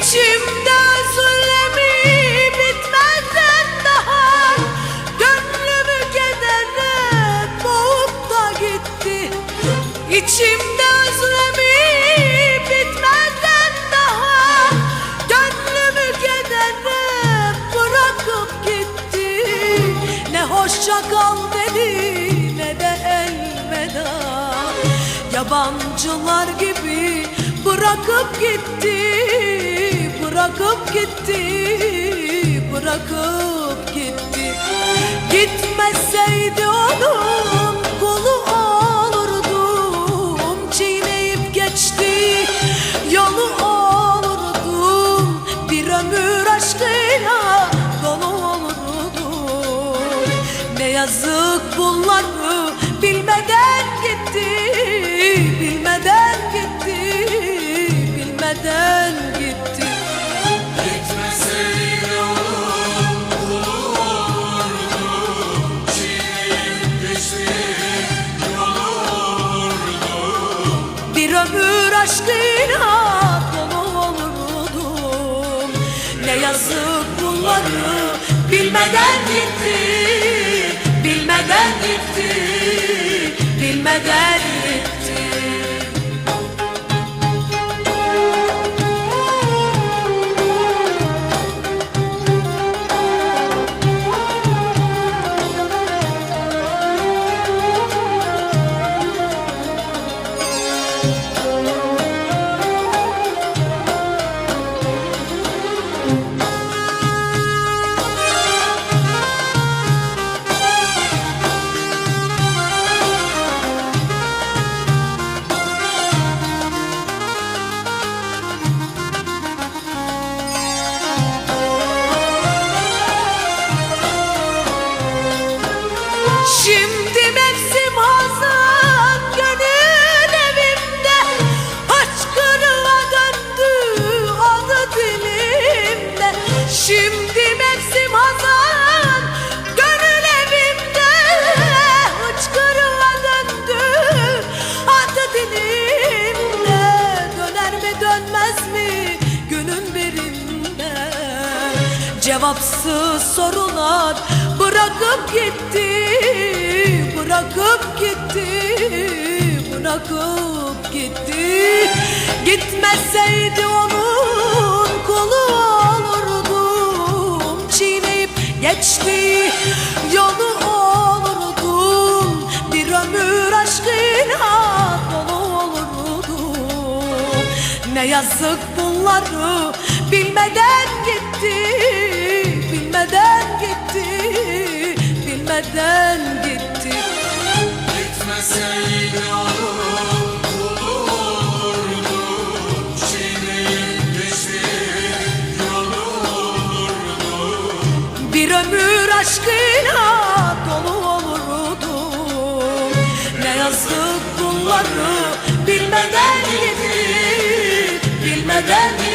İçimde zulemi bitmezden daha Gönlümü kederle boğup da gitti. İçimde zulemi bitmezden daha Gönlümü kederle bırakıp gitti. Ne hoşça kal dedi ne de elveda. Yabancılar gibi bırakıp gitti. Bırakıp gitti Bırakıp gitti. Gitmeseydi onun kulu olurdum Çiğneyip geçti. Yolu olurdum Bir ömür aşkıyla dolu olurdum Ne yazık bunları gitti. Bilmeden Cevapsız sorular bırakıp gitti Bırakıp gitti Bırakıp gitti. Gitmeseydi onun kulu olurdum Çiğneyip geçti yolu ne yazık bunları bilmeden gitti Bilmeden gitti Bilmeden gitti. Gitmeseydi Çiğneyip geçti yolu olurdum Bir ömür aşkıyla dolu olurdum. Ne yazık bunları bilmeden gitti Bilmeden